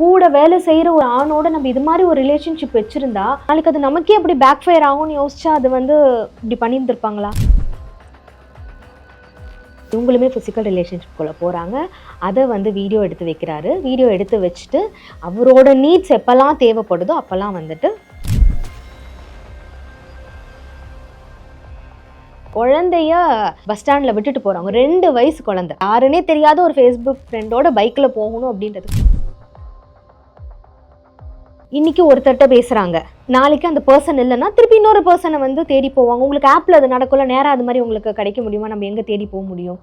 கூட வேலை செய்கிற ஒரு ஆணோட நம்ம இது மாதிரி ஒரு ரிலேஷன்ஷிப் வச்சுருந்தா நாளைக்கு அது நமக்கே அப்படி பேக் ஃபயர் ஆகும்னு யோசிச்சா அது வந்து இப்படி பண்ணியிருந்திருப்பாங்களா? இவங்களுமே ஃபிசிக்கல் ரிலேஷன்ஷிப்குள்ளே போகிறாங்க அதை வந்து வீடியோ எடுத்து வைக்கிறாரு. வீடியோ எடுத்து வச்சுட்டு அவரோட நீட்ஸ் எப்போல்லாம் தேவைப்படுதோ அப்போல்லாம் வந்துட்டு குழந்தைய பஸ் ஸ்டாண்டில் விட்டுட்டு போகிறாங்க ரெண்டு வயசு குழந்தை. யாருன்னே தெரியாத ஒரு ஃபேஸ்புக் ஃப்ரெண்டோட பைக்கில் போகணும் அப்படின்றது. இன்னைக்கு ஒருத்தர்கிட்ட பேசுகிறாங்க நாளைக்கு அந்த பர்சன் இல்லைன்னா திருப்பி இன்னொரு பர்சனை வந்து தேடி போவாங்க. உங்களுக்கு ஆப்பில் அது நடக்கும்ல நேராக அது மாதிரி உங்களுக்கு கிடைக்க முடியுமா? நம்ம எங்கே தேடி போக முடியும்?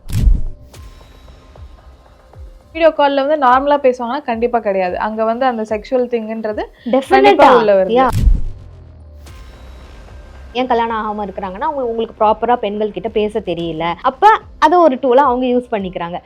வீடியோ கால்ல வந்து நார்மலா பேசுவாங்கன்னா கண்டிப்பா கிடையாது. அங்க வந்து அந்த செக்ஷுவல் திங்ன்றது டெஃபினட்டா உள்ள வருது. ஏன் கல்யாணம் ஆகாம இருக்கிறாங்கன்னா அவங்க உங்களுக்கு ப்ராப்பரா பெண்கள் கிட்ட பேச தெரியல. அப்ப அதை ஒரு டூலா அவங்க யூஸ் பண்ணிக்கிறாங்க.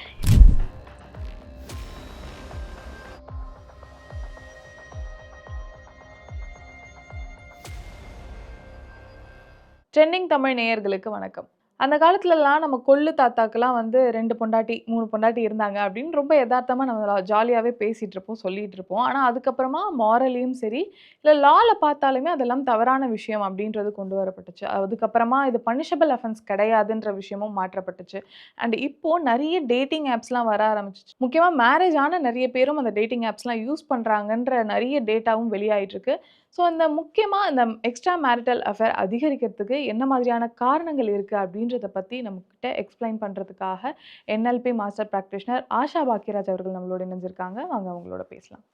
ட்ரெண்டிங் தமிழ் நேயர்களுக்கு வணக்கம். அந்த காலத்துலலாம் நம்ம கொள்ளு தாத்தாக்கெல்லாம் வந்து ரெண்டு பொண்டாட்டி மூணு பொண்டாட்டி இருந்தாங்க அப்படின்னு ரொம்ப யதார்த்தமாக நம்ம ஜாலியாகவே பேசிகிட்டு இருப்போம் சொல்லிகிட்டு இருப்போம் ஆனால் அதுக்கப்புறமா மாரலையும் சரி இல்லை லாவில் பார்த்தாலுமே அதெல்லாம் தவறான விஷயம் அப்படின்றது கொண்டு வரப்பட்டுச்சு. அதுக்கப்புறமா இது பனிஷபிள் அஃபென்ஸ் கிடையாதுன்ற விஷயமும் மாற்றப்பட்டுச்சு. அண்ட் இப்போது நிறைய டேட்டிங் ஆப்ஸ்லாம் வர ஆரம்பிச்சிச்சு. முக்கியமாக மேரேஜ் ஆன நிறைய பேரும் அந்த டேட்டிங் ஆப்ஸ்லாம் யூஸ் பண்ணுறாங்கன்ற நிறைய டேட்டாவும் வெளியாகிட்டு இருக்கு ஸோ இந்த முக்கியமாக இந்த எக்ஸ்ட்ரா மேரிட்டல் அஃபேர் அதிகரிக்கிறதுக்கு என்ன மாதிரியான காரணங்கள் இருக்குது அப்படின்றத பற்றி நம்மக்கிட்ட எக்ஸ்பிளைன் பண்ணுறதுக்காக NLP master practitioner Asha Bhagyaraj அவர்கள் நம்மளோட இணைஞ்சிருக்காங்க. வாங்க அவங்களோட பேசலாம்.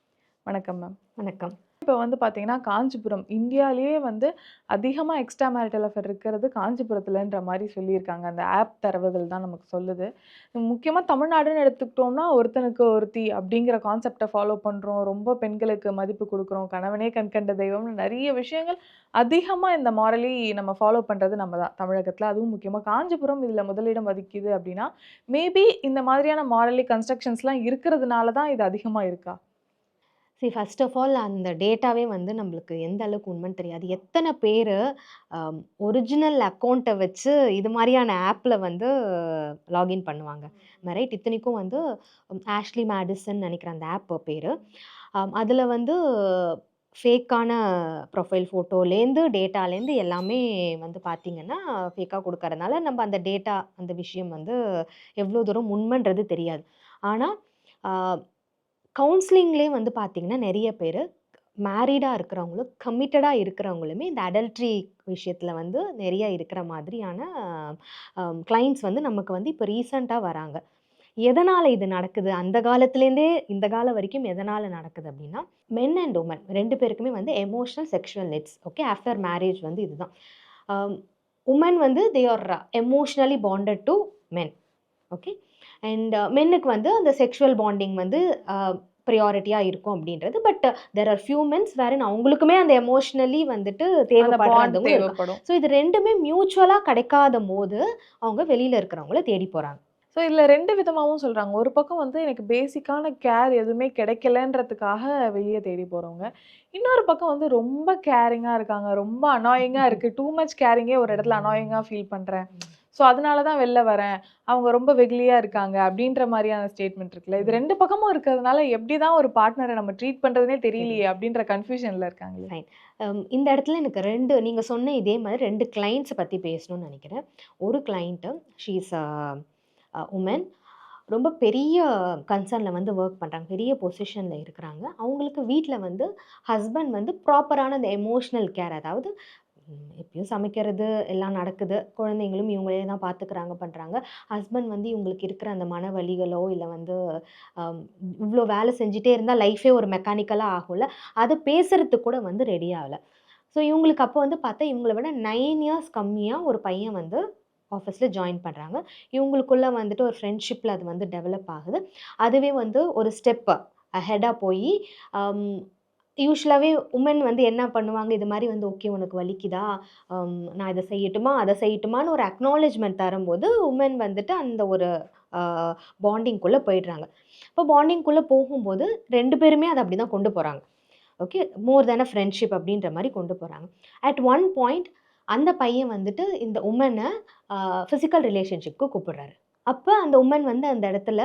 வணக்கம் மேம் வணக்கம். இப்போ வந்து பார்த்தீங்கன்னா காஞ்சிபுரம் இந்தியாவிலேயே வந்து அதிகமாக எக்ஸ்ட்ரா மேரிட்டல் அஃபேர் இருக்கிறது காஞ்சிபுரத்துலன்ற மாதிரி சொல்லியிருக்காங்க. அந்த ஆப் தரவுகள் தான் நமக்கு சொல்லுது. முக்கியமாக தமிழ்நாடுன்னு எடுத்துக்கிட்டோம்னா ஒருத்தனுக்கு ஒருத்தி அப்படிங்கிற கான்செப்டை ஃபாலோ பண்ணுறோம் ரொம்ப பெண்களுக்கு மதிப்பு கொடுக்குறோம். கணவனே கண்கண்ட தெய்வம்னு நிறைய விஷயங்கள் அதிகமாக இந்த மாரலி நம்ம ஃபாலோ பண்ணுறது நம்ம தான். தமிழகத்தில் அதுவும் முக்கியமாக காஞ்சிபுரம் இதில் முதலிடம் வதிக்குது அப்படின்னா மேபி இந்த மாதிரியான மாரலி கன்ஸ்ட்ரக்ஷன்ஸ்லாம் இருக்கிறதுனால தான் இது அதிகமாக இருக்கா? சரி ஃபர்ஸ்ட் ஆஃப் ஆல் அந்த டேட்டாவே வந்து நம்மளுக்கு எந்த அளவுக்கு உண்மைன்னு தெரியாது. எத்தனை பேர் ஒரிஜினல் அக்கௌண்ட்டை வச்சு இது மாதிரியான ஆப்பில் வந்து லாகின் பண்ணுவாங்க. ரைட்? இத்தனைக்கும் வந்து ஆஷ்லி மேடிசன் நினைக்கிறேன் அந்த ஆப் பேர். அதில் வந்து ஃபேக்கான ப்ரொஃபைல் ஃபோட்டோலேருந்து டேட்டாலேருந்து எல்லாமே வந்து பார்த்திங்கன்னா ஃபேக்காக கொடுக்கறதுனால நம்ம அந்த டேட்டா அந்த விஷயம் வந்து எவ்வளோ தூரம் உண்மைன்றது தெரியாது. ஆனால் கவுன்சிலிங்லேயே வந்து பார்த்திங்கன்னா நிறைய பேர் மேரீடாக இருக்கிறவங்களும் கமிட்டடாக இருக்கிறவங்களுமே இந்த அடல்ட்ரி விஷயத்தில் வந்து நிறைய இருக்கிற மாதிரியான கிளைண்ட்ஸ் வந்து நமக்கு வந்து இப்போ ரீசண்டாக வராங்க. எதனால் இது நடக்குது? அந்த காலத்துலேருந்தே இந்த காலம் வரைக்கும் எதனால் நடக்குது அப்படின்னா மென் அண்ட் உமன் ரெண்டு பேருக்குமே வந்து emotional sexual needs okay after marriage வந்து இதுதான். உமன் வந்து they are emotionally bonded to men okay and மென்னுக்கு வந்து அந்த செக்ஷுவல் பாண்டிங் வந்து ப்ரியாரிட்டியாக இருக்கும் அப்படின்றது. But there are few mens வேறன் அவங்களுக்குமே அந்த எமோஷ்னலி வந்துட்டு தேவைப்படும். ஸோ இது ரெண்டுமே மியூச்சுவலாக கிடைக்காத போது அவங்க வெளியில் இருக்கிறவங்கள தேடி போகிறாங்க ஸோ இதில் ரெண்டு விதமாகவும் சொல்கிறாங்க ஒரு பக்கம் வந்து எனக்கு பேசிக்கான கேர் எதுவுமே கிடைக்கலன்றதுக்காக வெளியே தேடி போகிறவங்க இன்னொரு பக்கம் வந்து ரொம்ப கேரிங்காக இருக்காங்க. ரொம்ப அனாயிங்காக இருக்குது டூ மச் கேரிங்கே ஒரு இடத்துல அனாயிங்காக ஃபீல் பண்ணுறேன் ஸோ அதனால தான் வெளில வரேன். அவங்க ரொம்ப வெகுலியாக இருக்காங்க அப்படின்ற மாதிரியான ஸ்டேட்மெண்ட் இருக்குல்ல. இது ரெண்டு பக்கமும் இருக்கிறதுனால எப்படி தான் ஒரு பார்ட்னரை நம்ம ட்ரீட் பண்ணுறதுனே தெரியலையே அப்படின்ற கன்ஃபியூஷனில் இருக்காங்களே. Um, இந்த இடத்துல எனக்கு ரெண்டு நீங்கள் சொன்ன இதே மாதிரி ரெண்டு கிளைண்ட்ஸை பற்றி பேசணும்னு நினைக்கிறேன். ஒரு கிளைண்ட்டு ஷீஸ் உமன் ரொம்ப பெரிய கன்சர்னில் வந்து ஒர்க் பண்ணுறாங்க பெரிய பொசிஷனில் இருக்கிறாங்க. அவங்களுக்கு வீட்டில் வந்து ஹஸ்பண்ட் வந்து ப்ராப்பரான அந்த எமோஷ்னல் கேர் அதாவது எப்பயும் சமைக்கிறது எல்லாம் நடக்குது. குழந்தைங்களும் இவங்களே தான் பார்த்துக்கிறாங்க பண்ணுறாங்க ஹஸ்பண்ட் வந்து இவங்களுக்கு இருக்கிற அந்த மன வலிகளோ இல்லை வந்து இவ்வளோ வேலை செஞ்சுட்டே இருந்தால் லைஃபே ஒரு மெக்கானிக்கலாக ஆகும்ல. அது பேசுகிறதுக்கு கூட வந்து ரெடி ஆகலை. ஸோ இவங்களுக்கு அப்போ வந்து பார்த்தா இவங்கள விட நைன் இயர்ஸ் கம்மியாக ஒரு பையன் வந்து ஆஃபீஸில் ஜாயின் பண்ணுறாங்க இவங்களுக்குள்ளே வந்துட்டு ஒரு ஃப்ரெண்ட்ஷிப்பில் அது வந்து டெவலப் ஆகுது. அதுவே வந்து ஒரு ஸ்டெப்பு ஹெடாக போய் யூஸ்வலாகவே உமன் வந்து என்ன பண்ணுவாங்க? இது மாதிரி வந்து ஓகே உனக்கு வலிக்குதா? நான் இதை செய்யட்டுமா? அதை செய்யட்டுமான்னு ஒரு அக்னாலேஜ்மெண்ட் தரும்போது உமன் வந்துட்டு அந்த ஒரு பாண்டிங்குள்ளே போயிடுறாங்க. இப்போ பாண்டிங்குள்ளே போகும்போது ரெண்டு பேருமே அதை அப்படி தான் கொண்டு போகிறாங்க okay more than a friendship அப்படின்ற மாதிரி கொண்டு போகிறாங்க அட் ஒன் பாயிண்ட் அந்த பையன் வந்துட்டு இந்த உமனை ஃபிசிக்கல் ரிலேஷன்ஷிப்க்கு கூப்பிடுறாரு. அப்போ அந்த உமன் வந்து அந்த இடத்துல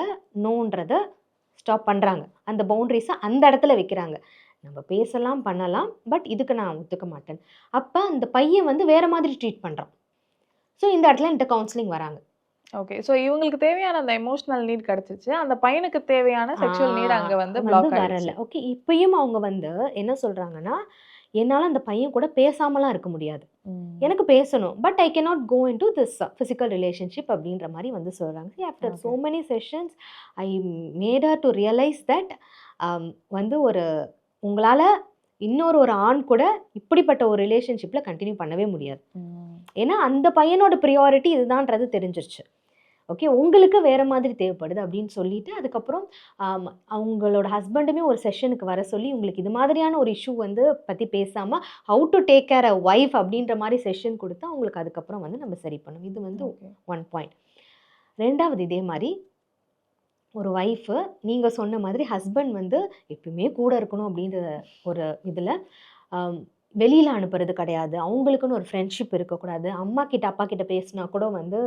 நோன்றத ஸ்டாப் பண்ணுறாங்க அந்த பவுண்ட்ரிஸை அந்த இடத்துல வைக்கிறாங்க. நம்ம பேசலாம் பண்ணலாம் பட் இதுக்கு நான் ஒத்துக்க மாட்டேன். அப்போ அந்த பையன் வந்து வேற மாதிரி ட்ரீட் பண்ணுறான் ஸோ இந்த இடத்துல என்கிட்ட கவுன்சிலிங் வராங்க. ஓகே ஸோ இவங்களுக்கு தேவையான அந்த எமோஷனல் நீட் கிடைச்சிச்சு. அந்த பையனுக்கு தேவையான செக்ஷுவல் நீட் அங்க வந்து பிளாக் வரல. ஓகே இப்பயும் அவங்க வந்து என்ன சொல்றாங்கன்னா என்னால் அந்த பையன் கூட பேசாமலாம் இருக்க முடியாது. எனக்கு பேசணும் but I cannot go in to this physical relationship அப்படின்ற மாதிரி வந்து சொல்கிறாங்க after Okay. many sessions I made her to realise that வந்து ஒரு உங்களால் இன்னொரு ஒரு ஆண் கூட இப்படிப்பட்ட ஒரு ரிலேஷன்ஷிப்பில் கண்டினியூ பண்ணவே முடியாது. ஏன்னா அந்த பையனோட ப்ரியாரிட்டி இதுதான்றது தெரிஞ்சிருச்சு ஓகே உங்களுக்கு வேற மாதிரி தேவைப்படுது அப்படின்னு சொல்லிட்டு அதுக்கப்புறம் அவங்களோட ஹஸ்பண்டுமே ஒரு செஷனுக்கு வர சொல்லி உங்களுக்கு இது மாதிரியான ஒரு இஷ்யூ வந்து பற்றி பேசாமல் how to take care a wife அப்படின்ற மாதிரி செஷன் கொடுத்து அவங்களுக்கு அதுக்கப்புறம் வந்து நம்ம சரி பண்ணணும் இது வந்து. ஒன் பாயிண்ட் ரெண்டாவது இதே மாதிரி ஒரு ஒய்ஃபு நீங்கள் சொன்ன மாதிரி ஹஸ்பண்ட் வந்து எப்பயுமே கூட இருக்கணும் அப்படின்ற ஒரு இதில் வெளியில் அனுப்புறது கிடையாது. அவங்களுக்குன்னு ஒரு ஃப்ரெண்ட்ஷிப் இருக்கக்கூடாது. அம்மா கிட்ட அப்பா கிட்ட பேசினா கூட வந்து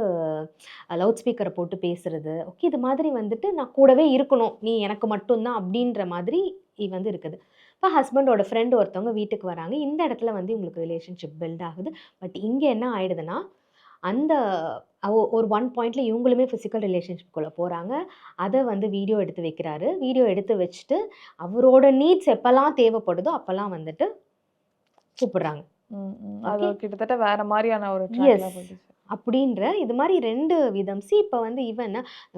லவுட் ஸ்பீக்கரை போட்டு பேசுறது. ஓகே இது மாதிரி வந்துட்டு நான் கூடவே இருக்கணும். நீ எனக்கு மட்டும்தான் அப்படின்ற மாதிரி இது வந்து இருக்குது. இப்போ ஹஸ்பண்டோட ஃப்ரெண்டு ஒருத்தவங்க வீட்டுக்கு வராங்க. இந்த இடத்துல வந்து உங்களுக்கு ரிலேஷன்ஷிப் பில்ட் ஆகுது. பட் இங்கே என்ன ஆயிடுதுன்னா அந்த ஒரு ஒன் பாயிண்ட்ல இவங்களுமே ஃபிசிக்கல் ரிலேஷன்ஷிப்குள்ளே போகிறாங்க அதை வந்து வீடியோ எடுத்து வைக்கிறாரு. வீடியோ எடுத்து வச்சுட்டு அவரோட நீட்ஸ் எப்போல்லாம் தேவைப்படுதோ அப்போல்லாம் வந்துட்டு கூப்பிடுறாங்க. அது கிட்டத்தட்ட வேற மாதிரியான ஒரு அப்படின்ற இது மாதிரி ரெண்டு விதம். சி இப்போ வந்து ஈவன்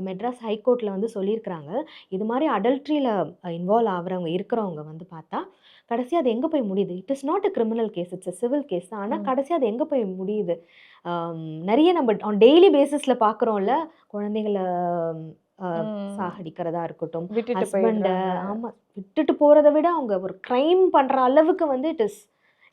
மெட்ராஸ் ஹைகோர்ட்டில் வந்து சொல்லியிருக்கிறாங்க. இது மாதிரி அடல்ட்ரியில் இன்வால்வ் ஆகுறவங்க இருக்கிறவங்க வந்து பார்த்தா கடைசி அது எங்கே போய் முடியுது? It is not a criminal case it's a civil case தான். ஆனால். கடைசி அது எங்கே போய் முடியுது? ஆம், நிறைய நம்ம ஆன் டெய்லி பேசிஸில் பார்க்குறோம்ல ம். சாகடிக்கிறதா இருக்கட்டும் ஹஸ்பண்டை ஆமாம் விட்டுட்டு போகிறத விட அவங்க ஒரு க்ரைம் பண்ணுற அளவுக்கு வந்து இட் இஸ்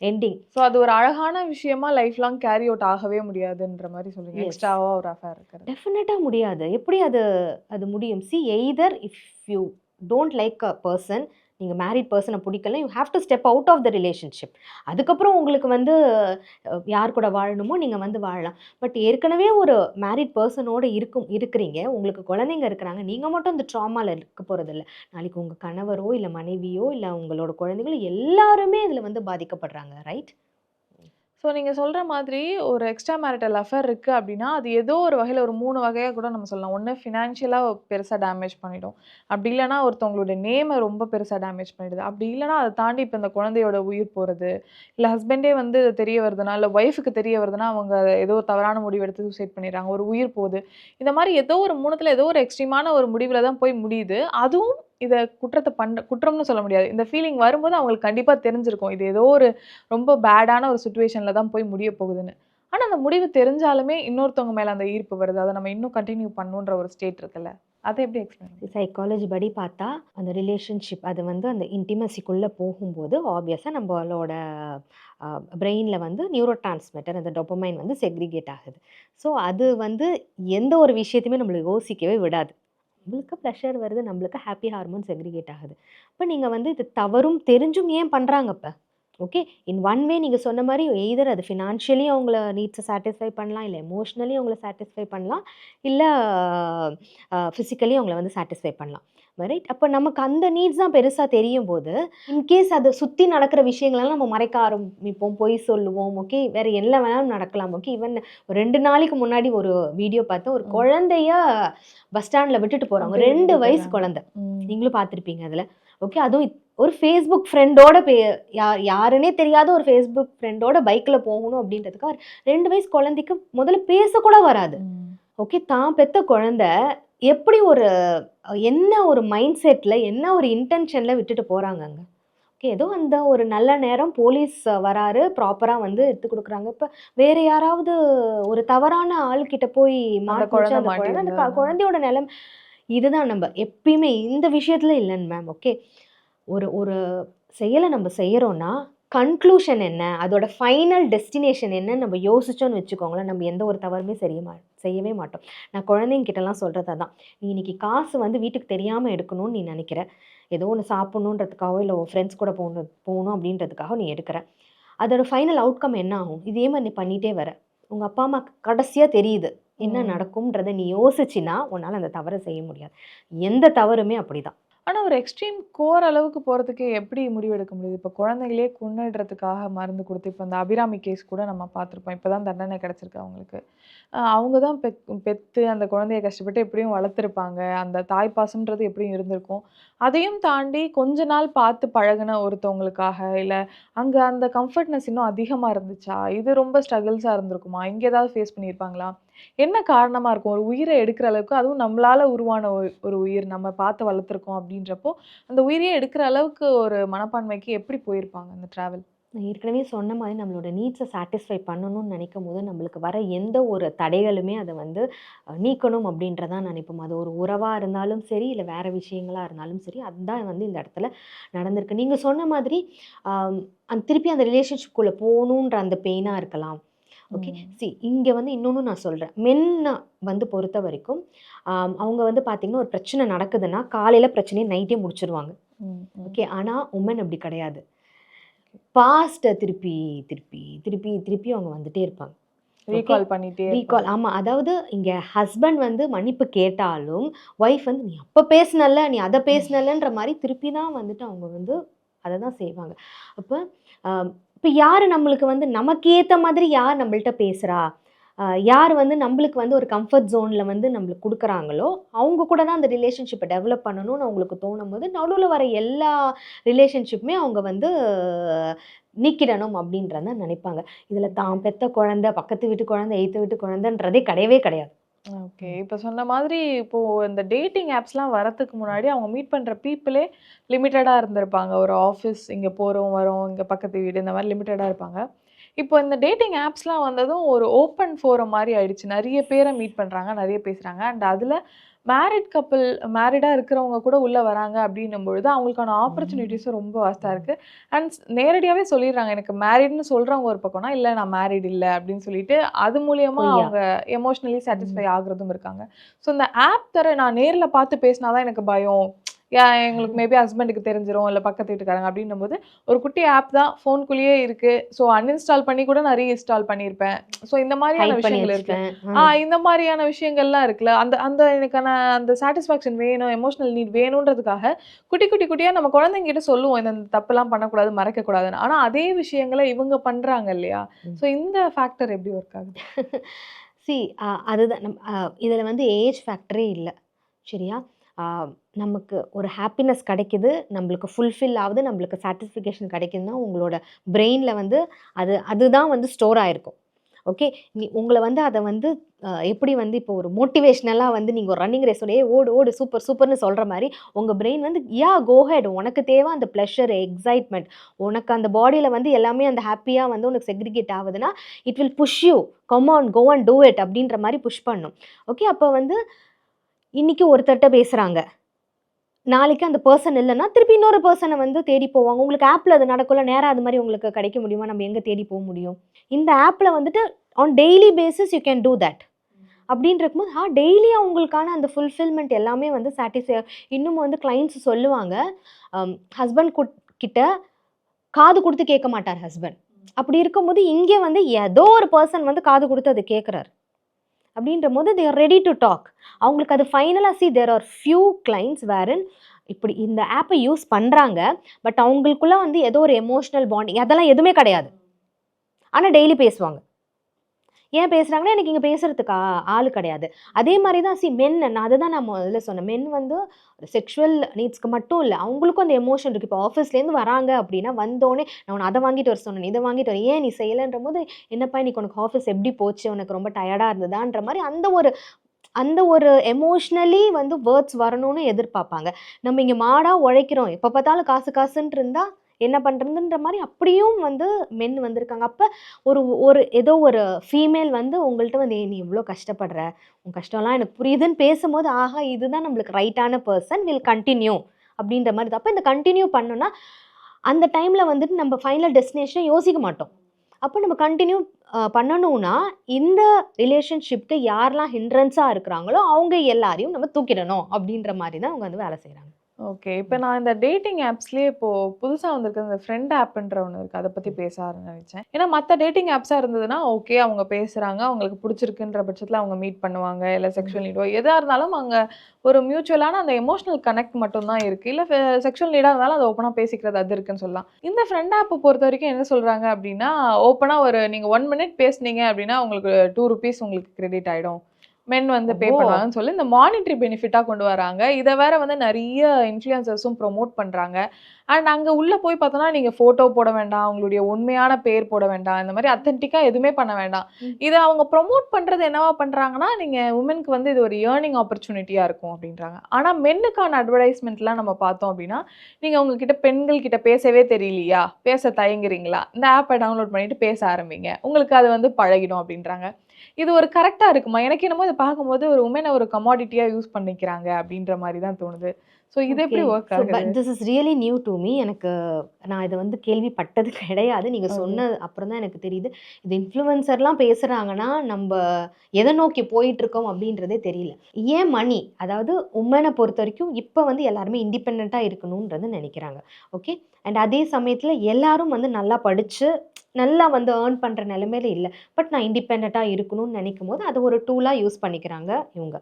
எண்டிங் ஸோ அது ஒரு அழகான விஷயமா லைஃப் லாங் கேரி அவுட் ஆகவே முடியாதுன்ற மாதிரி சொல்றீங்க. Yes. எக்ஸ்ட்ராவா ஒரு அஃபேர் இருக்கிறது. டெஃபினட்டாக முடியாது. எப்படி அது அது முடியும்? See either if you don't like a person நீங்கள் மேரிட் பர்சனை பிடிக்கல you have to step out of the relationship அதுக்கப்புறம் உங்களுக்கு வந்து யார் கூட வாழணுமோ நீங்கள் வந்து வாழலாம். பட் ஏற்கனவே ஒரு மேரிட் பர்சனோடு இருக்கும் இருக்கிறீங்க. உங்களுக்கு குழந்தைங்க இருக்கிறாங்க. நீங்கள் மட்டும் இந்த ட்ராமாவில் இருக்க போகிறதில்ல நாளைக்கு உங்கள் கணவரோ இல்லை மனைவியோ இல்லை உங்களோட குழந்தைங்களோ எல்லாருமே இதில் வந்து பாதிக்கப்படுறாங்க ரைட் ஸோ நீங்கள் சொல்கிற மாதிரி ஒரு எக்ஸ்ட்ரா மேரிட்டல் அஃபேர் இருக்குது அப்படின்னா அது ஏதோ ஒரு வகையில் ஒரு மூணு வகையாக கூட நம்ம சொல்லலாம். ஒன்று ஃபினான்ஷியலாக பெருசாக டேமேஜ் பண்ணிடும். அப்படி இல்லைன்னா ஒருத்தவங்களோட நேமை ரொம்ப பெருசாக டேமேஜ் பண்ணிடுது. அப்படி இல்லைன்னா அதை தாண்டி இப்போ இந்த குழந்தையோட உயிர் போகிறது இல்லை ஹஸ்பண்டே வந்து தெரிய வருதுன்னா இல்லை ஒய்ஃபுக்கு தெரிய வருதுன்னா அவங்க ஏதோ ஒரு தவறான முடிவு எடுத்து சூசைட் பண்ணிடுறாங்க. ஒரு உயிர் போகுது. இந்த மாதிரி ஏதோ ஒரு மூணத்தில் ஏதோ ஒரு எக்ஸ்ட்ரீமான ஒரு முடிவில் தான் போய் முடியுது. அதுவும் இதை குற்றத்தை பண்ண குற்றம்னு சொல்ல முடியாது. இந்த ஃபீலிங் வரும்போது அவங்களுக்கு கண்டிப்பாக தெரிஞ்சிருக்கும். இது ஏதோ ஒரு ரொம்ப பேடான ஒரு சுச்சுவேஷனில் தான் போய் முடிய போகுதுன்னு. ஆனால் அந்த முடிவு தெரிஞ்சாலுமே இன்னொருத்தவங்க மேலே அந்த ஈர்ப்பு வருது. அதை நம்ம இன்னும் கண்டினியூ பண்ணுன்ற ஒரு ஸ்டேட் இருக்குல்ல. அதை எப்படி எக்ஸ்பிளைன் சைக்காலஜி படி பார்த்தா அந்த ரிலேஷன்ஷிப் அது வந்து அந்த இன்டிமசிக்குள்ளே போகும்போது ஆப்வியஸாக நம்மளோட பிரெயினில் வந்து நியூரோ டிரான்ஸ்மிட்டர் அந்த டொப்பமைன் வந்து செக்ரிகேட் ஆகுது. ஸோ அது வந்து எந்த ஒரு விஷயத்தையுமே நம்மளை யோசிக்கவே விடாது. நம்மளுக்கு ப்ரெஷர் வருது நம்மளுக்கு ஹாப்பி ஹார்மோன் செக்ரிகேட் ஆகுது. இப்போ நீங்கள் வந்து இது தவறும் தெரிஞ்சும் ஏன் பண்ணுறாங்க இப்போ? ஓகே இன் ஒன் வே நீங்கள் சொன்ன மாதிரி எய்தர் அது ஃபினான்ஷியலி அவங்கள நீட்ஸை சாட்டிஸ்ஃபை பண்ணலாம் இல்லை எமோஷ்னலி அவங்கள சாட்டிஸ்ஃபை பண்ணலாம் இல்லை ஃபிசிக்கலி அவங்கள வந்து சாட்டிஸ்ஃபை பண்ணலாம். ரைட் அப்போ நமக்கு அந்த நீட்ஸ் தான் பெருசாக தெரியும் போது இன்கேஸ் அதை சுற்றி நடக்கிற விஷயங்களெல்லாம் நம்ம மறைக்க ஆரம்பிப்போம். பொய் சொல்லுவோம் ஓகே வேறு என்ன வேணாலும் நடக்கலாம் ஓகே ஈவன் ரெண்டு நாளைக்கு முன்னாடி ஒரு வீடியோ பார்த்தேன். ஒரு. குழந்தைய பஸ் ஸ்டாண்டில் விட்டுட்டு போகிறாங்க ரெண்டு வயசு. குழந்தை. நீங்களும் பார்த்துருப்பீங்க அதில். ஓகே அதுவும் ஒரு ஃபேஸ்புக் ஃப்ரெண்டோட பே யார் யாருன்னே தெரியாத ஒரு ஃபேஸ்புக் ஃப்ரெண்டோட பைக்கில் போகணும் அப்படின்றதுக்காக ரெண்டு வயசு குழந்தைக்கு முதல்ல பேசக்கூட வராது. ஓகே தான் பெத்த குழந்தை எப்படி ஒரு என்ன ஒரு மைண்ட் செட்டில் என்ன ஒரு இன்டென்ஷனில் விட்டுட்டு போகிறாங்க அங்கே ஓகே ஏதோ அந்த ஒரு நல்ல நேரம் போலீஸ் வராரு ப்ராப்பராக வந்து எடுத்து கொடுக்குறாங்க. இப்போ வேற யாராவது ஒரு தவறான ஆள்கிட்ட போய் மாட்டியிருந்தா. குழந்தையோட நிலம் இதுதான் நம்ம எப்பயுமே இந்த விஷயத்துல இல்லைன்னு மேம் ஓகே ஒரு ஒரு செயலை நம்ம செய்யறோம்னா கன்க்ளூஷன் என்ன? அதோட ஃபைனல் டெஸ்டினேஷன் என்னன்னு நம்ம யோசிச்சோன்னு வச்சுக்கோங்களேன் நம்ம எந்த ஒரு தவறுமே செய்ய மா செய்யவே மாட்டோம். நான் குழந்தைங்க கிட்டலாம் சொல்கிறது அதான். நீ இன்னைக்கு காசு வந்து வீட்டுக்கு தெரியாமல் எடுக்கணும்னு நீ நினைக்கிற. ஏதோ ஒன்று சாப்பிட்ணுன்றதுக்காகவோ இல்லை ஃப்ரெண்ட்ஸ் கூட போகணும் போகணும் அப்படின்றதுக்காக நீ எடுக்கிற. அதோட ஃபைனல் அவுட்கம் என்ன ஆகும்? இதே மாதிரி நீ பண்ணிகிட்டே வர. உங்கள் அப்பா அம்மா கடைசியாக தெரியுது. என்ன. நடக்கும்ன்றதை நீ யோசிச்சின்னா உன்னால் அந்த தவறை செய்ய முடியாது. எந்த தவறுமே அப்படிதான். ஆனால் ஒரு எக்ஸ்ட்ரீம் கோர் அளவுக்கு போகிறதுக்கு எப்படி முடிவெடுக்க முடியுது? இப்போ குழந்தைகளே கொன்னுடுறதுக்காக மருந்து கொடுத்து இப்போ இந்த அபிராமி கேஸ் கூட நம்ம பார்த்துருப்போம். இப்போ தான் தண்டனை கிடச்சிருக்கு அவங்களுக்கு. அவங்க தான் பெத் பெத்து அந்த குழந்தைய கஷ்டப்பட்டு எப்படியும் வளர்த்துருப்பாங்க. அந்த தாய்ப்பாசம்ன்றது எப்படியும் இருந்திருக்கும். அதையும் தாண்டி கொஞ்ச நாள் பார்த்து பழகுன ஒருத்தவங்களுக்காக, இல்லை அங்கே அந்த கம்ஃபர்ட்னஸ் இன்னும் அதிகமாக இருந்துச்சா? இது ரொம்ப ஸ்ட்ரகிள்ஸாக இருந்திருக்குமா? இங்கே ஏதாவது ஃபேஸ் பண்ணியிருப்பாங்களா? என்ன காரணமாக இருக்கும்? ஒரு உயிரை எடுக்கிற அளவுக்கு அதுவும் நம்மளால் உருவான ஒரு ஒரு உயிர். நம்ம பார்த்து வளர்த்துருக்கோம் அப்படின்றப்போ, அந்த உயிரையே எடுக்கிற அளவுக்கு ஒரு மனப்பான்மைக்கு எப்படி போயிருப்பாங்க அந்த ட்ராவல்? நான் ஏற்கனவே சொன்ன மாதிரி நம்மளோட நீட்ஸை சாட்டிஸ்ஃபை பண்ணணும்னு நினைக்கும் போது நம்மளுக்கு வர எந்த ஒரு தடைகளுமே அதை வந்து நீக்கணும் அப்படின்றதான் நினைப்போம். அது ஒரு உறவாக இருந்தாலும் சரி, இல்லை வேறு விஷயங்களாக இருந்தாலும் சரி, அதுதான் வந்து இந்த இடத்துல நடந்திருக்கு. நீங்கள் சொன்ன மாதிரி அந்த திருப்பி அந்த ரிலேஷன்ஷிப்குள்ளே போகணுன்ற அந்த பெயினாக இருக்கலாம். ஓகே. சி இங்க வந்து இன்னொன்னு நான் சொல்றேன். மென்ன வந்து பொறுத்தவரைக்கும், அம் அவங்க வந்து பார்த்தீங்கன்னா, ஒரு பிரச்சனை நடக்குதுன்னா, காலையில பிரச்சனைய நைட்டே முடிச்சுருவாங்க. ஓகே. ஆனா உமன் அப்படி கிடையாது. பாஸ்ட்ட திருப்பி, திருப்பி, திருப்பி, திருப்பி அவங்க வந்துட்டே இருப்பாங்க. ரீகால் பண்ணிட்டே. ரீகால் ஆமா. அதாவது இங்க ஹஸ்பண்ட் வந்து மன்னிப்பு கேட்டாலும், ஒய்ஃப் வந்து "நீ அப்ப பேசுனல்ல, நீ அத பேசுனல்லன்ற" மாரி திருப்பி தான் வந்துட்டு அவங்க வந்து அத தான் செய்வாங்க. அப்ப இப்போ யார் நம்மளுக்கு வந்து நமக்கு ஏற்ற மாதிரி யார் நம்மள்கிட்ட பேசுகிறா யார் வந்து நம்மளுக்கு வந்து ஒரு கம்ஃபர்ட் ஜோனில் வந்து நம்மளுக்கு கொடுக்குறாங்களோ அவங்க கூட தான் அந்த ரிலேஷன்ஷிப்பை டெவலப் பண்ணணும்னு அவங்களுக்கு தோணும்போது, நடுவில் வர எல்லா ரிலேஷன்ஷிப்புமே அவங்க வந்து நீக்கிடணும் அப்படின்றத நினைப்பாங்க. இதில் தான் பெத்த குழந்தை, பக்கத்து வீட்டு குழந்தை, எய்த்த வீட்டு குழந்தைன்றதே கிடையவே கிடையாது. ஓகே. இப்ப சொன்ன மாதிரி இப்போ இந்த டேட்டிங் ஆப்ஸ்லாம் வரதுக்கு முன்னாடி அவங்க மீட் பண்ற பீப்பிளே லிமிட்டடா இருந்திருப்பாங்க. ஒரு ஆஃபீஸ் இங்க போறோம், வரோம், இங்க பக்கத்து வீடு இந்த மாரி லிமிட்டடா இருப்பாங்க. இப்போ இந்த டேட்டிங் ஆப்ஸ்லாம் வந்ததும் ஒரு ஓப்பன் ஃபோரம் மாரி ஆயிடுச்சு. நெறைய பேர மீட் பண்றாங்க, நெறைய பேசுறாங்க. அண்ட் அதுல மேரிட் கப்பிள் மேரிடா இருக்கிறவங்க கூட உள்ள வராங்க அப்படின்னும் பொழுது, அவங்களுக்கான. ஆப்பர்ச்சுனிட்டீஸும் ரொம்ப வாஸ்ட்டா ம். இருக்கு. அண்ட் ஸ் நேரடியாவே சொல்லிடுறாங்க. எனக்கு மேரிட்ன்னு சொல்றவங்க ஒரு பக்கம்னா, இல்ல நான் மேரிட் இல்ல அப்படின்னு சொல்லிட்டு, அது மூலியமா. அவங்க எமோஷனலி. சாட்டிஸ்ஃபை ஆகுறதும் இருக்காங்க. ஸோ இந்த ஆப் தர நான் நேர்ல பார்த்து பேசினா தான் எனக்கு பயம். எங்களுக்கு மேபி ஹஸ்பண்டுக்கு தெரிஞ்சிரும், இல்ல பக்கத்து வீட்டுக்காரங்க அப்படின்னும்போது, ஒரு குட்டி ஆப் தான் ஃபோன்குள்ளேயே இருக்கு. ஸோ அன்இன்ஸ்டால் பண்ணி கூட நான் ரீஇன்ஸ்டால் பண்ணியிருப்பேன். ஸோ இந்த பண்ணி விஷயங்கள். வச்சுட்டேன். ஆ. இந்த மாரியான விஷயங்கள்லாம் இருக்குல்ல. அந்த அந்த எனக்கான அந்த சாட்டிஸ்ஃபேக்ஷன் வேணும், எமோஷனல் நீட் வேணுன்றதுக்காக, குட்டி குட்டி குட்டியா நம்ம குழந்தைங்ககிட்ட சொல்லுவோம். இந்த தப்புலாம் பண்ணக்கூடாது, மறைக்கக்கூடாதுன்னு. ஆனா அதே விஷயங்கள இவங்க பண்றாங்க இல்லையா? ஸோ இந்த ஃபேக்டர் எப்படி ஒர்க் ஆகுது? சி அதுதான் நம் இதுல வந்து ஏஜ் ஃபேக்டரே இல்ல. சரியா? நமக்கு ஒரு ஹாப்பினஸ் கிடைக்குது, நம்மளுக்கு ஃபுல்ஃபில் ஆகுது நம்மளுக்கு சாட்டிஸ்ஃபிகேஷன் கிடைக்குதுன்னா, உங்களோட பிரெயினில் வந்து அது அதுதான் வந்து ஸ்டோர் ஆகிருக்கும் ஓகே. நீ உங்களை வந்து அதை வந்து எப்படி வந்து இப்போ ஒரு மோட்டிவேஷ்னலாக வந்து நீங்கள் ஒரு ரன்னிங் ரேஸோடய ஓடு, ஓடு சூப்பர், சூப்பர்னு சொல்கிற மாதிரி உங்கள் பிரெயின் வந்து "யா கோ ஹெட் உனக்கு தேவை அந்த ப்ளஷர் எக்ஸைட்மெண்ட் உனக்கு அந்த பாடியில் வந்து எல்லாமே அந்த ஹாப்பியாக வந்து உனக்கு செக்ரிகேட் ஆகுதுன்னா it will push you. Come on go and do it அப்படின்ற மாதிரி புஷ் பண்ணும். ஓகே. அப்போ வந்து இன்றைக்கி ஒருத்தர்கிட்ட பேசுகிறாங்க நாளைக்கு அந்த பர்சன் இல்லைன்னா திருப்பி இன்னொரு பர்சனை வந்து தேடி போவாங்க. உங்களுக்கு ஆப்பில் அது நடக்கல நேராக அது மாதிரி உங்களுக்கு கிடைக்க முடியுமா? நம்ம எங்கே தேடி போக முடியும்? இந்த ஆப்பில் வந்துட்டு on daily basis you can do that. அப்படின்னு இருக்கும்போது, ஆ டெய்லி அவங்களுக்கான அந்த ஃபுல்ஃபில்மெண்ட் எல்லாமே வந்து சாட்டிஸ்ஃபை இன்னும் வந்து கிளைண்ட்ஸ் சொல்லுவாங்க. ஹஸ்பண்ட் குட் கிட்ட காது கொடுத்து கேட்க மாட்டார் ஹஸ்பண்ட். அப்படி இருக்கும்போது, இங்கே வந்து ஏதோ ஒரு பர்சன் வந்து காது கொடுத்து அது கேட்குறாரு. அப்படின்றபோது போது தேர் ரெடி டு டாக். அவங்களுக்கு அது ஃபைனலாக see there are few clients wherein இப்படி இந்த ஆப்பை யூஸ் பண்ணுறாங்க பட் அவங்களுக்குள்ளே வந்து ஏதோ ஒரு எமோஷ்னல் பாண்டிங் அதெல்லாம் எதுவுமே கிடையாது. ஆனால் டெய்லி பேசுவாங்க. ஏன் பேசுகிறாங்கன்னா எனக்கு இங்கே பேசுகிறதுக்கு ஆள் கிடையாது. அதே மாதிரி தான் சி மென் நான் அதை தான் நான் முதல்ல சொன்னேன். மென் வந்து செக்ஷுவல் நீட்ஸ்க்கு மட்டும் இல்லை அவங்களுக்கும் அந்த எமோஷன் இருக்குது இப்போ ஆஃபீஸ்லேருந்து வராங்க அப்படின்னா, வந்தோடனே நான் உன்னை அதை வாங்கிட்டு வர சொன்னேன் இதை வாங்கிட்டு வர ஏன் நீ செய்யலன்றபோது, என்னப்பா இன்னைக்கு உனக்கு ஆஃபீஸ் எப்படி போச்சு? உனக்கு ரொம்ப டயர்டாக இருந்ததான்ற மாதிரி அந்த ஒரு அந்த ஒரு எமோஷ்னலி வந்து வேர்ட்ஸ் வரணும்னு எதிர்பார்ப்பாங்க. நம்ம இங்கே மாடாக உழைக்கிறோம். எப்போ பார்த்தாலும் காசு காசுன்ட்டு இருந்தால் என்ன பண்ணுறதுன்ற மாதிரி அப்படியும் வந்து மென் வந்திருக்காங்க. அப்போ ஒரு ஒரு ஏதோ ஒரு ஃபீமேல் வந்து உங்கள்கிட்ட வந்து நீ இவ்வளோ கஷ்டப்படுற. உன் கஷ்டம்லாம் எனக்கு புரியுதுன்னு" பேசும்போது, ஆஹா இதுதான் நம்மளுக்கு ரைட்டான பர்சன் வில் கண்டினியூ அப்படின்ற மாதிரி தான். அப்போ இந்த கண்டினியூ பண்ணோன்னா அந்த டைமில் வந்துட்டு நம்ம ஃபைனல் டெஸ்டினேஷனை யோசிக்க மாட்டோம். அப்போ நம்ம கண்டினியூ பண்ணணும்னா, இந்த ரிலேஷன்ஷிப்க்கு யாரெல்லாம் ஹிண்ட்ரன்ஸாக இருக்கிறாங்களோ, அவங்க எல்லாரையும் நம்ம தூக்கிடணும் அப்படின்ற மாதிரி தான் அவங்க வந்து வேலை செய்கிறாங்க ஓகே. இப்ப நான் இந்த டேட்டிங் ஆப்ஸ்லயே இப்போ புதுசா வந்திருக்க இந்த ஃப்ரெண்ட் ஆப்ன்ற ஒண்ணு இருக்கு. அத பத்தி பேச நெனச்சேன். ஏன்னா மத்த டேட்டிங் ஆப்ஸா இருந்ததுன்னா, ஓகே அவங்க பேசுறாங்க. அவங்களுக்கு புடிச்சிருக்குன்ற பட்சத்துல அவங்க மீட் பண்ணுவாங்க. இல்ல செக்சுவல் நீடோ எதா இருந்தாலும் அங்க ஒரு மியூச்சுவலான அந்த எமோஷனல் கனெக்ட் மட்டும் தான் இருக்கு. இல்ல ஃபெ செக்சுவல் நீடா இருந்தாலும் அத ஓப்பனா பேசிக்கிறது அது இருக்குன்னு சொல்லலாம். இந்த ஃப்ரெண்ட் ஆப்ப பொறுத்தவரைக்கும் என்ன சொல்றாங்க அப்டின்னா, ஓப்பனா ஒரு நீங்க 1 மினிட் பேசுனீங்க அப்டின்னா, உங்களுக்கு ₹2 உங்களுக்கு கிரெடிட் ஆயிடும். மென் வந்து பே! பண்ணுவாங்கன்னு சொல்லி இந்த மானிட்டரி பெனிஃபிட்டா கொண்டு வராங்க. இத வேற வந்து நெறைய இன்ஃப்ளூயன்சர்ஸும் ப்ரமோட் பண்றாங்க. அண்ட் அங்க உள்ள போய் பார்த்தோம்னா, நீங்க ஃபோட்டோ போட வேண்டாம். உங்களுடைய உண்மையான பேர் போட வேண்டாம். இந்த மாரி அத்தென்டிக்கா எதுவுமே பண்ண வேண்டாம். இத அவங்க ப்ரமோட் பண்றது என்னவா பண்றாங்கன்னா, நீங்க வுமன்க்கு வந்து இது ஒரு ஏர்னிங் ஆப்பர்ச்சுனிட்டியா இருக்கும் அப்டின்றாங்க. ஆனா மென்னுக்கான அட்வர்டைஸ்மென்ட்லாம் நம்ம பார்த்தோம் அப்டின்னா, நீங்க உங்க கிட்ட பெண்கள் கிட்ட பேசவே தெரியலையா? பேச தயங்குறீங்களா? இந்த ஆப்ப டவுன்லோட் பண்ணிட்டு பேச ஆரம்பிங்க. உங்களுக்கு அது வந்து பழகிடும் அப்டின்றாங்க. இது ஒரு கரெக்ட்டா இருக்குமா? எனக்கு என்னமோ இத பார்க்கும்போது ஒரு வுமன ஒரு கமாடிட்டியா யூஸ் பண்ணிக்கிறாங்க அப்டின்ற மாரி தான் தோணுது. ஸோ இது. எப்படி ஒர்க் ஆகுது? This is really new to me. எனக்கு நான் இத வந்து கேள்விப்பட்டது கிடையாது. நீங்க ஓகே. சொன்ன அப்புறம் தான் எனக்கு தெரியுது. இது இன்ஃப்ளூயன்சர்லாம் பேசுறாங்கன்னா, நம்ப எத நோக்கி போயிட்டுருக்கோம் அப்டின்றதே தெரியல. ஏன் மணி? அதாவது வுமன பொறுத்தவரைக்கும் இப்ப வந்து எல்லாருமே இண்டிபெண்டன்ட்டா இருக்கணுன்றது நெனைக்கிறாங்க. ஓகே. அண்ட் அதே சமயத்துல எல்லாரும் வந்து நல்லா படிச்சு, நல்லா வந்து ஏர்ன் பண்ற நெலைமையில இல்ல. பட் நான் இண்டிபெண்டன்ட்டா இருக்கணும்னு நெனைக்கும்போது, அத ஒரு டூலா யூஸ் பண்ணிக்கிறாங்க இவங்க.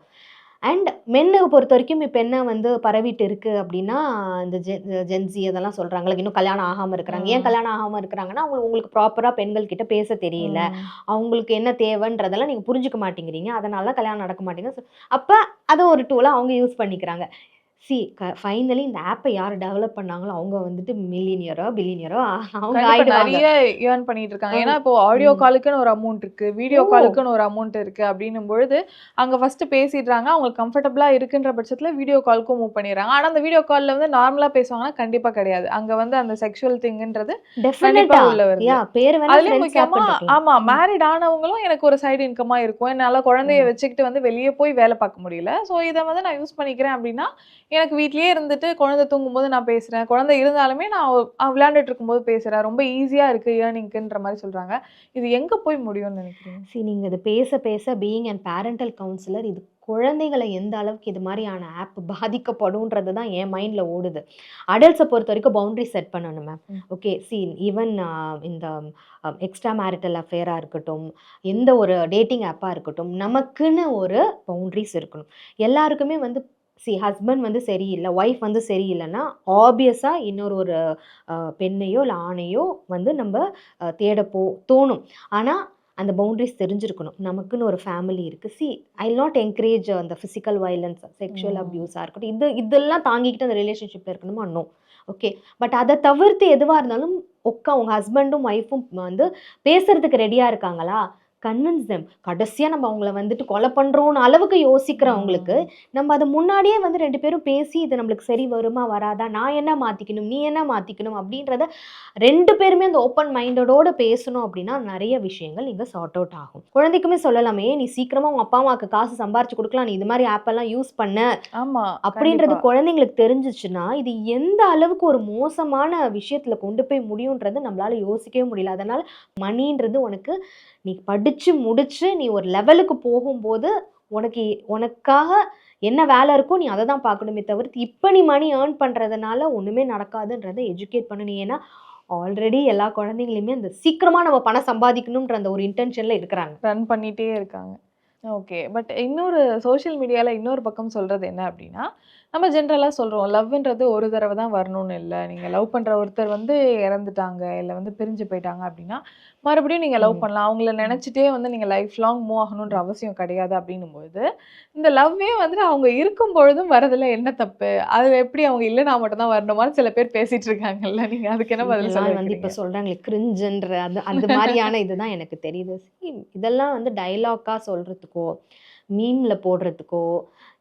அண்ட் மென்ன பொறுத்தவரைக்கும் இப்ப என்ன வந்து பரவிட்டு இருக்கு அப்டின்னா, இந்த ஜெ ஜென்ஸி அதெல்லாம் சொல்றாங்கல்ல, இன்னும் கல்யாணம் ஆகாம இருக்கிறாங்க. ஏன். கல்யாணம் ஆகாம இருக்கிறாங்கன்னா, அவங்க உங்களுக்கு ப்ராப்பரா பெண்கள் கிட்ட பேச தெரியல. அவங்களுக்கு என்ன தேவைன்றதெல்லாம் நீங்க புரிஞ்சுக்க மாட்டேங்கிறீங்க. அதனால தான் கல்யாணம் நடக்க மாட்டேங்குது. அப்ப அத ஒரு டூலா அவங்க யூஸ் பண்ணிக்கிறாங்க. சி க ஃபைனலி இந்த ஆப்ப யார் டெவலப் பண்ணாங்களோ, அவங்க வந்துட்டு மில்லியனியரோ, பில்லியனியரோ அவங்க. நெறைய ஏர்ன் பண்ணிட்டு இருக்காங்க. ஏன்னா இப்போ ஆடியோ. காலுக்குன்னு ஒரு அமௌண்ட் இருக்கு. வீடியோ! காலுக்குன்னு ஒரு அமௌண்ட் இருக்கு அப்டின்னும் பொழுது, அங்க ஃபர்ஸ்ட் பேசிடுறாங்க. அவங்களுக்கு கம்ஃபர்டபுளா இருக்குன்ற பட்சத்துல வீடியோ காலுக்கும் மூவ் பண்ணிடுறாங்க. ஆனா அந்த வீடியோ கால்ல வந்து நார்மலா பேசுவாங்கன்னா, கண்டிப்பா கிடையாது. அங்க வந்து அந்த செக்சுவல் திங்ன்றது கண்டிப்பா. உள்ள வருது. அதுலயும் முக்கியமா. ஆமா. மேரிட் ஆனவங்களும் எனக்கு ஒரு சைடு இன்கமா இருக்கும். என்னால குழந்தைய. வச்சுக்கிட்டு வந்து வெளிய போய் வேல பார்க்க முடியல. ஸோ இத வந்து நான் யூஸ் பண்ணிக்கிறேன் அப்டின்னா, எனக்கு வீட்லயே இருந்துட்டு குழந்தை தூங்கும்போது நான் பேசுறேன். குழந்தை இருந்தாலுமே நான் விளையாண்டுட்டு இருக்கும்போது பேசுறேன். ரொம்ப ஈஸியா இருக்கு ஏர்னிங்க்குன்ற மாரி சொல்றாங்க. இது எங்க போய் முடியும்னு நெனைக்கிறீங்க? சி நீங்க இத பேச பேச பீயிங் அன் பேரண்டல் கவுன்சிலர் இது குழந்தைகள எந்த அளவுக்கு இது மாரியான ஆப் பாதிக்கப்படும்ன்றது தான் என் மைண்ட்ல ஓடுது. அடல்ட்ஸ பொறுத்தவரைக்கும் பவுண்டரி செட் பண்ணணும் மேம். ஓகே. சி ஈவன் இந்த எக்ஸ்ட்ரா மேரிட்டல் அஃபேரா இருக்கட்டும், எந்த ஒரு டேட்டிங் ஆப்பா இருக்கட்டும், நமக்குன்னு ஒரு பவுண்டரிஸ் இருக்கணும். எல்லாருக்குமே வந்து சி ஹஸ்பண்ட் வந்து சரியில்ல, ஒய்ஃப் வந்து சரியில்லன்னா, ஆப்வியஸா இன்னொரு ஒரு பெண்ணையோ, இல்ல ஆணையோ வந்து நம்ப அ தேட போ தோணும். ஆனா அந்த பவுண்டரிஸ் தெரிஞ்சிருக்கணும். நமக்குன்னு ஒரு ஃபேமிலி இருக்கு. சி ஐ நாட் என்கரேஜ் அந்த பிசிக்கல் வயலன்ஸ், செக்சுவல் ம். அப்யூஸா இருக்கட்டும். இது இதெல்லாம் தாங்கிக்கிட்டு அந்த ரிலேஷன்ஷிப்ல இருக்கணுமா? நோ. ஓகே. பட் அத தவிர்த்து எதுவா இருந்தாலும் உக்கா உங்க ஹஸ்பண்டும், ஒய்ஃபும் வந்து பேசுறதுக்கு ரெடியா இருக்காங்களா? Convince them. கடைசியா நம்ம அவங்கள வந்துட்டு கொலை பண்றோம்னு அளவுக்கு யோசிக்கிறவங்களுக்கு. நம்ம அத முன்னாடியே வந்து 2 பேரும் பேசி இது நம்மளுக்கு சரி வருமா? வராதா? நான் என்ன மாத்திக்கணும்? நீ என்ன மாத்திக்கணும்? அப்டின்றத 2 பேருமே அந்த ஓப்பன் மைண்டடோட பேசணும் அப்டின்னா, நெறைய விஷயங்கள் இங்க சார்ட் அவுட் ஆகும். குழந்தைக்குமே சொல்லலாமே, நீ சீக்கிரமா உங்க அப்பா, அம்மாக்கு காசு சம்பாரிச்சு குடுக்கலாம். நீ இது மாரி ஆப் எல்லாம் யூஸ் பண்ணு. ஆமா. அப்டின்றது கண்டிப்பா. குழந்தைங்களுக்கு தெரிஞ்சுச்சுன்னா, இது எந்த அளவுக்கு ஒரு மோசமான விஷயத்துல கொண்டு போய் முடியும்ன்றது நம்மளால யோசிக்கவே முடியல. அதனால மணின்றது உனக்கு நீ படித்து முடித்து நீ ஒரு லெவலுக்கு போகும்போது, உனக்கு உனக்காக என்ன வேலை இருக்கோ நீ அதை தான் பார்க்கணுமே தவிர்த்து, இப்போ நீ மணி ஏர்ன் பண்ணுறதுனால ஒன்றுமே நடக்காதுன்றதை எஜுகேட் பண்ணணும். ஏன்னா, ஆல்ரெடி எல்லா குழந்தைங்களையுமே அந்த சீக்கிரமாக நம்ம பணம் சம்பாதிக்கணுன்ற அந்த ஒரு இன்டென்ஷனில் இருக்கிறாங்க. ரன் பண்ணிகிட்டே இருக்காங்க. ஓகே. பட் இன்னொரு சோஷியல் மீடியாவில் இன்னொரு பக்கம் சொல்கிறது என்ன அப்படின்னா நம்ம ஜென்ரலா சொல்றோம். லவ்ன்றது ஒரு தடவ தான் வரணும்னு இல்ல. நீங்க லவ் பண்ற ஒருத்தர் வந்து இறந்துட்டாங்க, இல்ல வந்து பிரிஞ்சு போயிட்டாங்க அப்டின்னா, மறுபடியும் நீங்க லவ். பண்ணலாம். அவங்கள. நெனச்சுட்டே வந்து நீங்க லைஃப் லாங் மூவ் ஆகணுன்ற. அவசியம் கிடையாது அப்டின்னும்பொழுது, இந்த லவ்வே வந்துட்டு அவங்க இருக்கும் பொழுதும் வரதுல என்ன தப்பு? அதுல எப்படி அவங்க இல்லன்னா மட்டும் தான் வரணுமான்னு சில பேர் பேசிட்டு இருக்காங்கல்ல. நீங்க அதுக்கு என்ன பதில் சொல்ல வந்து இப்ப? சொல்றாங்களே கிரிஞ்சுன்ற அந்த அந்த மாரியான இதுதான் எனக்கு தெரியுது. இதெல்லாம் வந்து டயலாக்கா சொல்றதுக்கோ, மீம்ல போடுறதுக்கோ,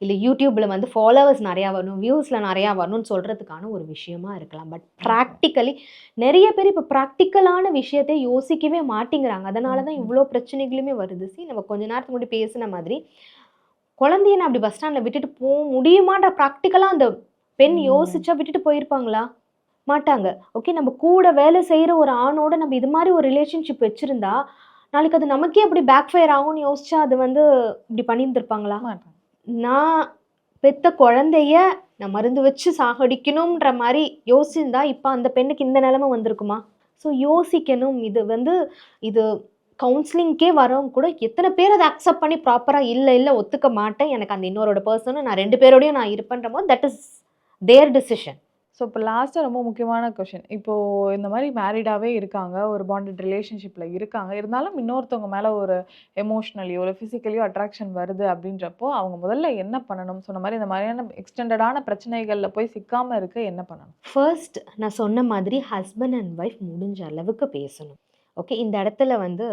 இல்ல YouTubeல வந்து ஃபாலோவர்ஸ் நெறையா வரணும், வியூஸ்ல நெறையா வரணும்னு சொல்றதுக்கான ஒரு விஷயமா இருக்கலாம். But okay. பிராக்டிகலி நெறைய பேர் இப்ப பிராக்டிகலான விஷயத்த யோசிக்கவே மாட்டேங்கிறாங்க. அதனால. தான் ம். இவ்ளோ பிரச்சனைகளுமே வருது. சி நம்ம கொஞ்ச நேரத்துக்கு முன்னாடி பேசின மாதிரி, குழந்தைய நான் அப்படி பஸ் ஸ்டாண்ட்ல விட்டுட்டு போ முடியுமான்ற பிராக்டிகலா அந்த பெண். யோசிச்சா விட்டுட்டு போயிருப்பாங்களா? மாட்டாங்க. ஓகே நம்ம கூட வேலை செய்ற ஒரு ஆணோட நம்ம இது மாரி ஒரு ரிலேஷன்ஷிப் வச்சிருந்தா, நாளைக்கு அது நமக்கே அப்படி பேக் ஃபயர் ஆகும்னு யோசிச்சா, அது வந்து இப்படி பண்ணியிருந்திருப்பாங்களா? மாட்டாங்க. நான் பெத்த குழந்தைய நான் மருந்து வச்சு சாகடிக்கணுன்ற மாதிரி யோசிச்சிருந்தா இப்போ அந்த பெண்ணுக்கு இந்த நிலமை வந்திருக்குமா? ஸோ யோசிக்கணும். இது வந்து இது கவுன்சிலிங்க்கே வரவங்க கூட எத்தனை பேர் அதை அக்செப்ட் பண்ணி ப்ராப்பராக இல்லை இல்லை ஒத்துக்க மாட்டேன். எனக்கு அந்த இன்னொரோட பர்சனும் நான் ரெண்டு பேரோடையும் நான் இருப்பேன்ற போது that is their decision so இப்போ லாஸ்ட்டாக ரொம்ப முக்கியமான கொஷின் இப்போது இந்த மாதிரி மேரிடாகவே இருக்காங்க ஒரு பாண்டட் ரிலேஷன்ஷிப்பில் இருக்காங்க இருந்தாலும் இன்னொருத்தவங்க மேலே ஒரு எமோஷ்னலியோ இல்லை ஃபிசிக்கலியோ அட்ராக்ஷன் வருது அப்படின்றப்போ அவங்க முதல்ல என்ன பண்ணணும்? சொன்ன மாதிரி இந்த மாதிரியான எக்ஸ்டெண்டடான பிரச்சனைகளில் போய் சிக்காமல் இருக்க என்ன பண்ணணும்? ஃபர்ஸ்ட் நான் சொன்ன மாதிரி ஹஸ்பண்ட் அண்ட் ஒய்ஃப் முடிஞ்ச அளவுக்கு பேசணும். ஓகே இந்த இடத்துல வந்து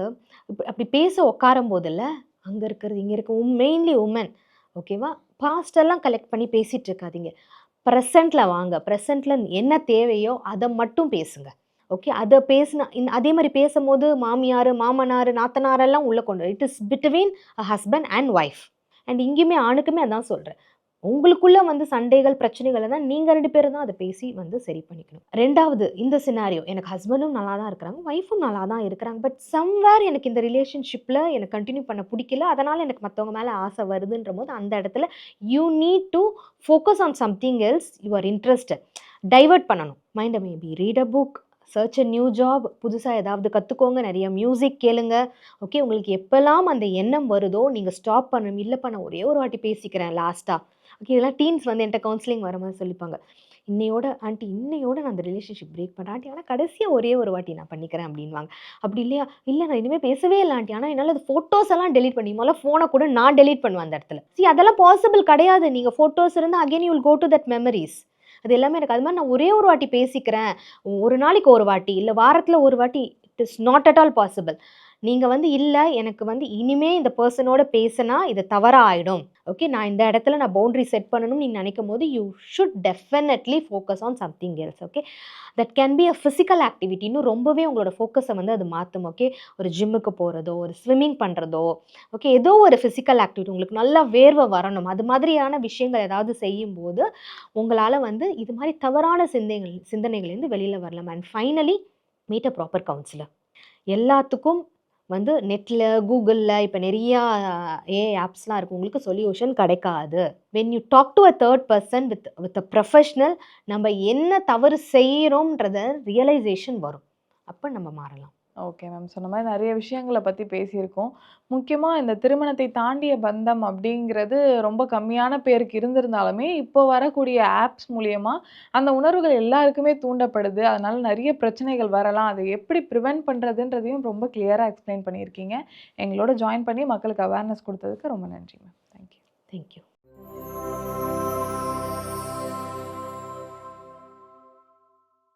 அப்படி பேச உட்காரும் போதில் அங்கே இருக்கிறது இங்கே இருக்க மெயின்லி உமன் ஓகேவா பாஸ்டெல்லாம் கலெக்ட் பண்ணி பேசிகிட்டு இருக்காதீங்க. ப்ரெசண்ட்டில் வாங்க. ப்ரெசண்ட்டில் என்ன தேவையோ அதை மட்டும் பேசுங்க. ஓகே அதை பேசினா இந்த அதே மாதிரி பேசும்போது மாமியார் மாமனார் நாத்தனாரெல்லாம் உள்ளே கொண்டு it is between a husband and wife and இங்கேயுமே ஆணுக்குமே அதான் சொல்கிறேன் உங்களுக்குள்ள வந்து சண்டைகள் பிரச்சனைகள் தான் நீங்கள் ரெண்டு பேரும் தான் அதை பேசி வந்து சரி பண்ணிக்கணும். ரெண்டாவது இந்த சினாரியோ எனக்கு ஹஸ்பண்டும் நல்லா தான் இருக்கிறாங்க ஒய்ஃபும் நல்லா தான் இருக்கிறாங்க பட் சம்வேர் எனக்கு இந்த ரிலேஷன்ஷிப்பில் எனக்கு கண்டினியூ பண்ண பிடிக்கல அதனால் எனக்கு மற்றவங்க மேலே ஆசை வருதுன்ற போது அந்த இடத்துல you need to focus on something else you are interested divert பண்ணணும். மைண்டை maybe read a book search a new job புதுசாக ஏதாவது கற்றுக்கோங்க நிறைய மியூசிக் கேளுங்க. ஓகே உங்களுக்கு எப்போல்லாம் அந்த எண்ணம் வருதோ நீங்கள் ஸ்டாப் பண்ணணும் இல்லைப்பா நான் ஒரே ஒரு வாட்டி பேசிக்கிறேன் லாஸ்ட்டாக ஓகே இதெல்லாம் டீன்ஸ் வந்து என்கிட்ட கவுன்சிலிங் வர மாதிரி சொல்லிப்பாங்க. இன்னையோட ஆண்டி இன்னையோட நான் அந்த ரிலேஷன்ஷிப் பிரேக் பண்ணுறேன் ஆண்டி ஆனால் கடைசியாக ஒரே ஒரு வாட்டி நான் பண்ணிக்கிறேன் அப்படின்வாங்க அப்படி இல்லையா? இல்லை நான் இனிமேல் பேசவே இல்லை ஆண்டி ஆனால் என்னால் அது ஃபோட்டோஸ் எல்லாம் டெலிட் பண்ணி முதல்ல ஃபோனை கூட நான் டெலிட் பண்ணுவேன் அந்த இடத்துல. சி அதெல்லாம் பாசிபிள் கிடையாது. நீங்கள் ஃபோட்டோஸ் இருந்தால் again you will go to that memories அது எல்லாமே எனக்கு. அது மாதிரி நான் ஒரே ஒரு வாட்டி பேசிக்கிறேன். ஒரு நாளைக்கு ஒரு வாட்டி இல்லை வாரத்தில் ஒரு வாட்டி it is not at all possible நீங்கள் வந்து இல்லை எனக்கு வந்து இனிமே இந்த பர்சனோட பேசினா இது தவறாக ஆகிடும் ஓகே நான் இந்த இடத்துல நான் பவுண்டரி செட் பண்ணணும்னு நீங்கள் நினைக்கும் போது you should definitely focus on something else okay that can be a physical activity இன்னும் ரொம்பவே உங்களோட ஃபோக்கஸை வந்து அது மாற்றும் ஓகே ஒரு ஜிம்முக்கு போகிறதோ ஒரு ஸ்விம்மிங் பண்ணுறதோ ஓகே ஏதோ ஒரு ஃபிசிக்கல் ஆக்டிவிட்டி உங்களுக்கு நல்லா வேர்வை வரணும். அது மாதிரியான விஷயங்கள் ஏதாவது செய்யும்போது உங்களால் வந்து இது மாதிரி தவறான சிந்தைகள் சிந்தனைகள்லேருந்து வெளியில் வரலாம். And finally meet a proper counsellor எல்லாத்துக்கும் வந்து நெட்டில் கூகுளில் இப்போ நிறையா ஏ ஆப்ஸ்லாம் இருக்குது உங்களுக்கு சொல்யூஷன் கிடைக்காது. When you talk to a third person with with a professional நம்ம என்ன தவறு செய்கிறோம்ன்றத ரியலைசேஷன் வரும். அப்போ நம்ம மாறலாம். ஓகே மேம் சொன்ன மாதிரி நிறைய விஷயங்களை பற்றி பேசியிருக்கோம். முக்கியமாக இந்த திருமணத்தை தாண்டிய பந்தம் அப்படிங்கிறது ரொம்ப கம்மியான பேருக்கு இருந்திருந்தாலுமே இப்போ வரக்கூடிய ஆப்ஸ் மூலயமா அந்த உணர்வுகள் எல்லாருக்குமே தூண்டப்படுது. அதனால் நிறைய பிரச்சனைகள் வரலாம். அதை எப்படி ப்ரிவென்ட் பண்ணுறதுன்றதையும் ரொம்ப கிளியராக எக்ஸ்பிளைன் பண்ணியிருக்கீங்க. எங்களோட ஜாயின் பண்ணி மக்களுக்கு அவேர்னஸ் கொடுத்ததுக்கு ரொம்ப நன்றி மேம் தேங்க்யூ தேங்க்யூ